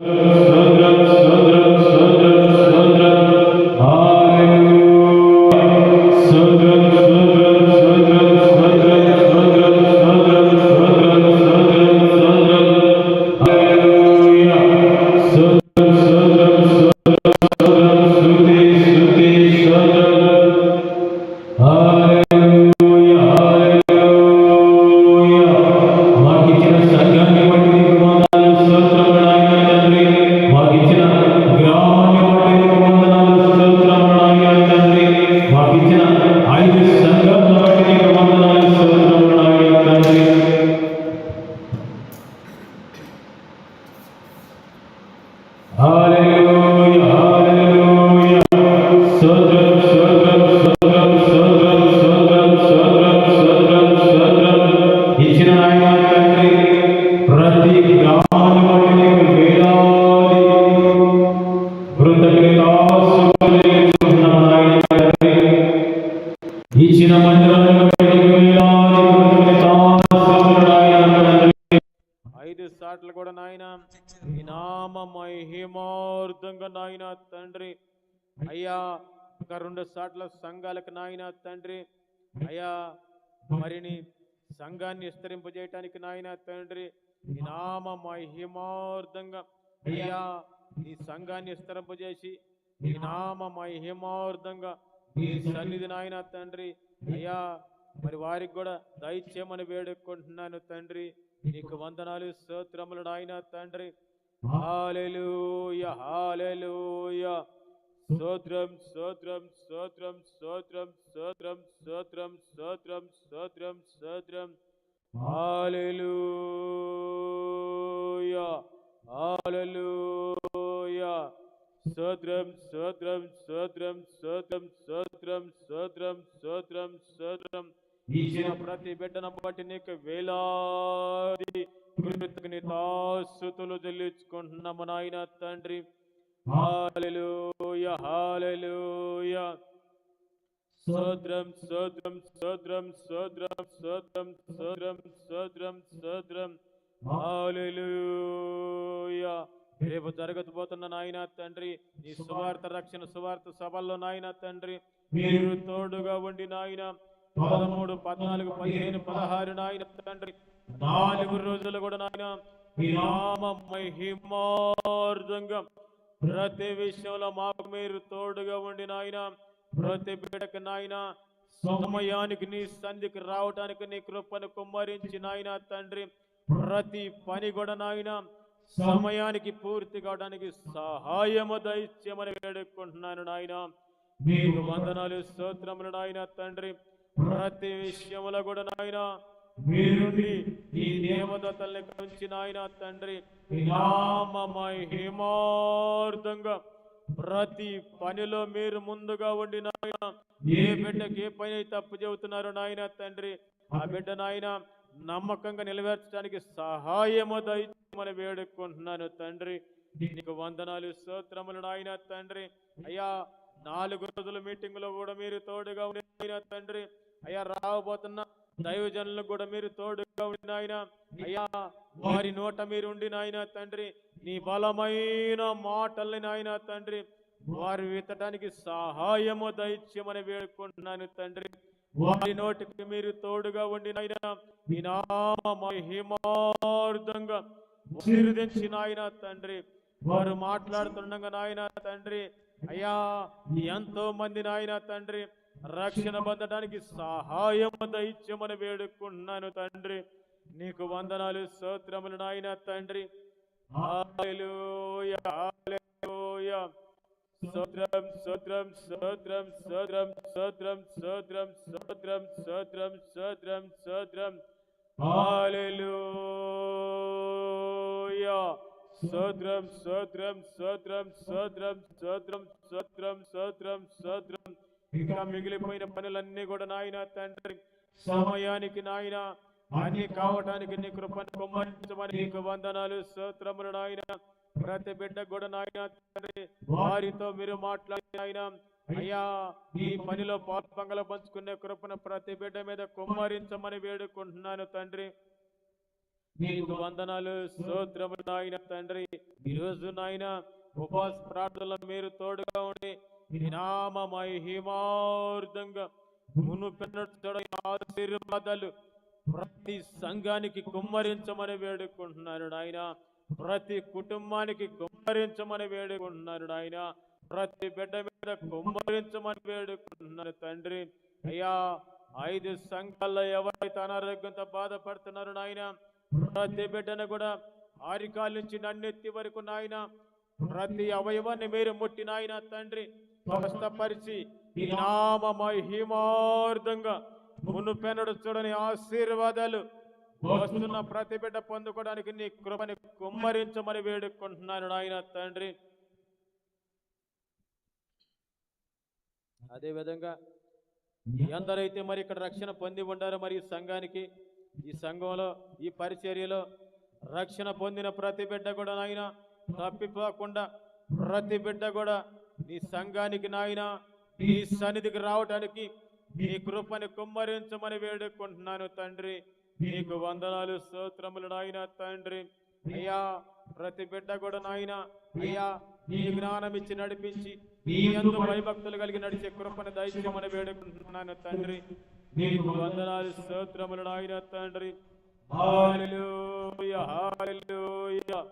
Uh... నాయన తండ్రి. అయ్యా ఒక రెండు సార్ల సంఘాలకు నాయన తండ్రి. అయ్యా మరిని సంఘాన్ని విస్తరింపజేయటానికి నాయన తండ్రి. నామ మహిమార్థంగా అయ్యా ఈ సంఘాన్ని విస్తరింపజేసి ఈ నామ మహిమార్థంగా ఈ సన్నిధి నాయన తండ్రి. అయ్యా మరి వారికి కూడా దయచేయమని వేడుకుంటున్నాను తండ్రి. నీకు వందనాలు స్తోత్రములు నాయన తండ్రి. హాలెలూయ హాలెలూయ స్తోత్రం స్తోత్రం స్తోత్రం స్తోత్రం స్తోత్రం స్తోత్రం స్తోత్రం స్తోత్రం స్తోత్రం హాలెలూయ హాలెలూయ స్తోత్రం స్తోత్రం స్తోత్రం స్తోత్రం స్తోత్రం స్తోత్రం స్తోత్రం స్తోత్రం ఇచ్చిన ప్రతి బిడ్డను బట్టి నీకు వేలాది కృతజ్ఞతాస్తుతులు చెల్లించుకుంటున్నాము నాయన తండ్రి. Hallelujah hallelujah. సోద్రం సోద్రం సోద్రం సోద్రం సోద్రం సోద్రం సోద్రం సోద్రం హాలెలూయ. రేపు జరగకపోతున్న నాయన తండ్రి నీ సువార్త రక్షణ సువార్త సభల్లో నాయన తండ్రి. మీరు తోడుగా ఉండి నాయన. పదమూడు పద్నాలుగు పదిహేను పదహారు నాయన తండ్రి. నాలుగు రోజులు కూడా నాయన నామ మహిమార్థంగా ప్రతి విషయంలో మాకు మీరు తోడుగా ఉండి నాయన ప్రతి బిడ్డకు నాయన సమయానికి నీ సంధికి రావటానికి నీ కృపను కుమ్మరించి నాయన తండ్రి ప్రతి పని కూడా నాయన సమయానికి పూర్తి కావడానికి సహాయము దైత్యమని వేడుకుంటున్నాను నాయన. మీకు వందనాలు స్తోత్రములు నాయన తండ్రి ప్రతి విషయంలో కూడా నాయన ఈ నాయన తండ్రి మహిమార్థంగా ప్రతి పనిలో మీరు ముందుగా ఉండి నాయన ఏ బిడ్డకి ఏ పని తప్పు చెబుతున్నారో నాయన తండ్రి ఆ బిడ్డ నాయన నమ్మకంగా నిలవేర్చడానికి సహాయము దయచేయమని వేడుకుంటున్నాను తండ్రి. నీకు వందనాలు స్తోత్రములు నాయన తండ్రి. అయ్యా నాలుగు రోజుల మీటింగ్లో కూడా మీరు తోడుగా ఉండి తండ్రి. అయ్యా రాబోతున్న దైవజనులకు కూడా మీరు తోడుగా ఉండి నాయన. అయ్యా వారి నోట మీరు ఉండి నాయన తండ్రి. నీ బలమైన మాటల్ని నాయన తండ్రి. వారు విత్తడానికి సహాయము దైత్యమని వేడుకుంటున్నాను తండ్రి. వారి నోటికి మీరు తోడుగా ఉండి నాయన. మీ నామ మహిమార్థంగా ఆశీర్వదించి నాయన తండ్రి. వారు మాట్లాడుతుండగా నాయన తండ్రి. అయ్యా ఎంతో మంది నాయన తండ్రి. రక్షణ పొందడానికి సహాయం దైత్యమని వేడుకున్నాను తండ్రి నీకు వందనాలు స్తోత్రములు నాయన తండ్రి సోత్రం సోత్రం సోత్రం సోత్రం సోత్రం సోత్రం సోత్రం సోత్రం సోత్రం సోత్రం స్తోత్రం సోత్రం సోత్రం సోత్రం సోత్రం సోత్రం సోత్రం సోత్రం స్తోత్రం ఇంకా మిగిలిపోయిన పనులన్నీ కూడా నాయన తండ్రి సమయానికి నాయన అన్ని కావటానికి నీ కృపను కుమ్మరించమని నీకు వందనాలు స్తోత్రములు నాయన. ప్రతి బిడ్డ కూడా నాయన తండ్రి వారితో మీరు మాట్లాడిన నాయన. అయ్యా ఈ పనిలో పాల్పంగలు పంచుకునే కృపను ప్రతి బిడ్డ మీద కుమ్మరించమని వేడుకుంటున్నాను తండ్రి. నీకు వందనాలు స్తోత్రములు నాయన తండ్రి. ఈ రోజు నాయన ఉపవాస ప్రార్థనలో మీరు తోడుగా ఉండి నీ ఆశీర్వాదాలు ప్రతి సంఘానికి కుమ్మరించమని వేడుకుంటున్నారు ఆయన ప్రతి కుటుంబానికి కుమ్మరించమని వేడుకుంటున్నారు ఆయన ప్రతి బిడ్డ మీద కుమ్మరించమని వేడుకుంటున్నారు తండ్రి. అయ్యా ఐదు సంఘాల్లో ఎవరైతే అనారోగ్యంతో బాధపడుతున్నారు నాయన ప్రతి బిడ్డను కూడా ఆరికాల నుంచి నన్నెత్తి వరకు నాయన ప్రతి అవయవాన్ని మీరు ముట్టి నాయన తండ్రి. స్వస్థపరిచి ఈ నామ మహిమార్థంగా మునుపెనడు చూడని ఆశీర్వాదాలు వస్తున్న ప్రతి బిడ్డ పొందుకోవడానికి నీ కృపని కుమ్మరించమని వేడుకుంటున్నాను నాయన తండ్రి. అదే విధంగా ఎందరైతే మరి ఇక్కడ రక్షణ పొంది ఉండారో మరి ఈ సంఘానికి ఈ సంఘంలో ఈ పరిచర్యలో రక్షణ పొందిన ప్రతి బిడ్డ కూడా నాయన తప్పిపోకుండా ప్రతి బిడ్డ కూడా నీ సంఘానికి నాయన నీ సన్నిధికి రావటానికి నీ కృపని కుమ్మరించమని వేడుకుంటున్నాను తండ్రి. నీకు వందనాలు స్తోత్రములు నాయన తండ్రి. అయ్యా ప్రతి బిడ్డ కూడా నాయన అయ్యా నీ జ్ఞానం ఇచ్చి నడిపించి నీ ఎందు భయభక్తులు కలిగి నడిచే కృపను దయచేయమని వేడుకుంటున్నాను తండ్రి. నీకు వందనాలు స్తోత్రములు నాయన తండ్రి. హల్లెలూయా హల్లెలూయా.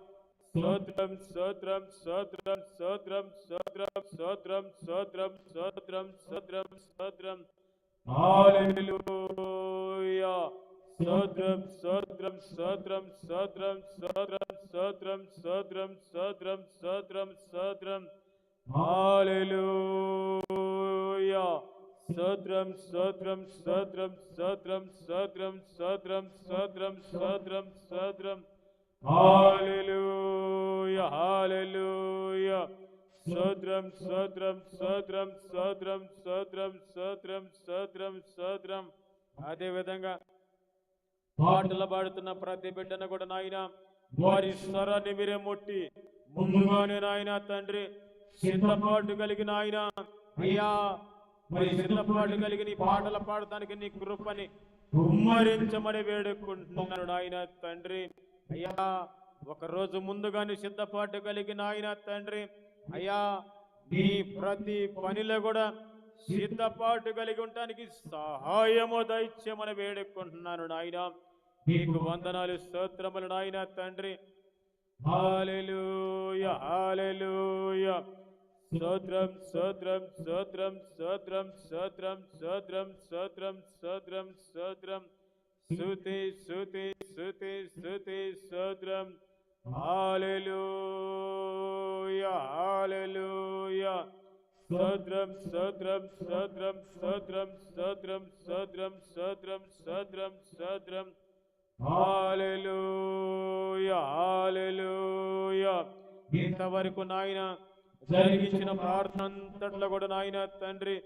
స్తోత్రం స్తోత్రం స్తోత్రం స్తోత్రం స్తోత్రం స్తోత్రం స్తోత్రం స్తోత్రం స్తోత్రం స్తోత్రం హల్లెలూయా స్తోత్రం స్తోత్రం స్తోత్రం స్తోత్రం స్తోత్రం స్తోత్రం స్తోత్రం స్తోత్రం స్తోత్రం స్తోత్రం హల్లెలూయా స్తోత్రం స్తోత్రం స్తోత్రం స్తోత్రం స్తోత్రం స్తోత్రం స్తోత్రం స్తోత్రం స్తోత్రం హల్లెలూయా హల్లెలూయా సద్రం స్తోత్రం స్తోత్రం స్తోత్రం స్తోత్రం స్తోత్రం స్తోత్రం స్తోత్రం అదే విధంగా పాటలు పాడుతున్న ప్రతి బిడ్డను కూడా నాయన వారి స్వరాన్ని మీరే ముట్టి ముందుగానే నాయన తండ్రి సిద్ధపాటు కలిగిన ఆయన అయ్యా మరి సిద్ధపాటు కలిగిన పాటలు పాడటానికి నీ కృపని కుమ్మరించమని వేడుకుంటున్నాను ఆయన తండ్రి. అయ్యా ఒక రోజు ముందుగానే సిద్ధపాటు కలిగిన ఆయన తండ్రి. అయ్యా నీ ప్రతి పనిలో కూడా సిద్ధపాటు కలిగి ఉండటానికి సహాయము దైత్యమని వేడుకుంటున్నాను నాయన. నీకు వందనాలు స్తోత్రములు నాయన తండ్రి. Hallelujah hallelujah. స్తోత్రం స్తోత్రం స్తోత్రం స్తోత్రం స్తోత్రం స్తోత్రం స్తోత్రం. శృతి శృతి శృతి శృతి స్తుతి స్తుతి స్తోత్రం హాలెలూయా హాలెలూయా. సద్రం సద్రం సద్రం సద్రం సద్రం సద్రం సద్రం స్తోత్రం స్తోత్రం ఇంతవరకు నాయన జరిగించిన ప్రార్థన అంతట్లో కూడా నాయన తండ్రి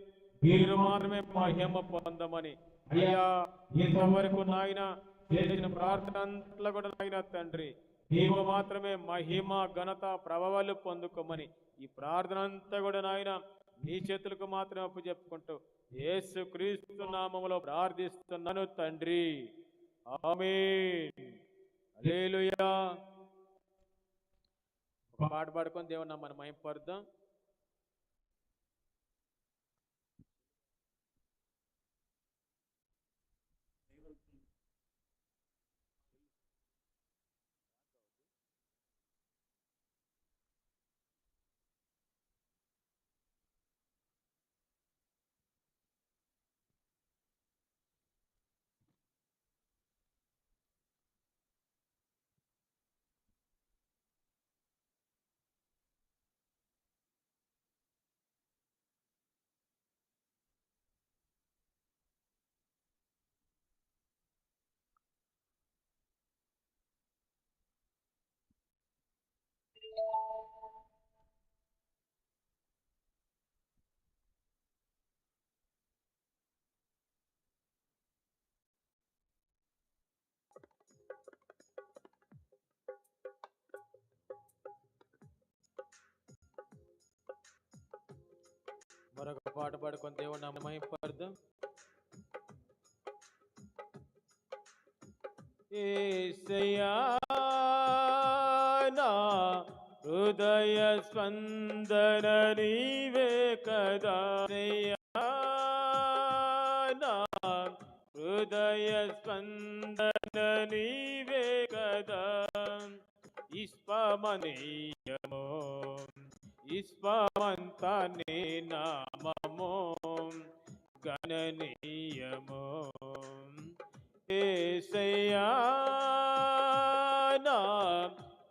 మీరు మాత్రమే మహిమ పొందమని. అయ్యా ఇంతవరకు నాయన చేసిన ప్రార్థన అంతట్లో కూడా నాయన తండ్రి నీవు మాత్రమే మహిమ ఘనత ప్రభావాలు పొందుకోమని ఈ ప్రార్థన అంతా కూడా నాయన నీ చేతులకు మాత్రమే అప్పు చెప్పుకుంటూ యేసు క్రీస్తు నామములో ప్రార్థిస్తున్నాను తండ్రి. ఆమె పాట పాడుకొని దేవుని మనం మహింపరుద్దాం. మరొక పాట పాడుకొని దేవుని నామ మహింపరుద్దాం నా హృదయ స్పందన నీవే కదా. నా హృదయ స్పందన నీవే కదా. ఇస్పమనీయమో ఇస్పమంత నేనా గణనీయమో ఏసయ్యా నా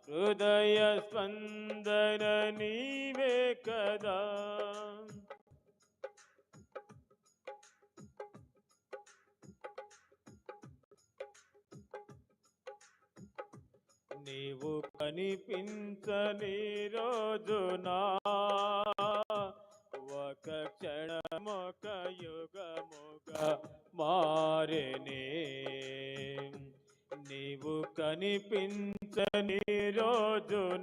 హృదయ స్పందన నీవే కదా నీవు కనిపించని రోజునా మారేనే. నీవు కనిపించని రోజు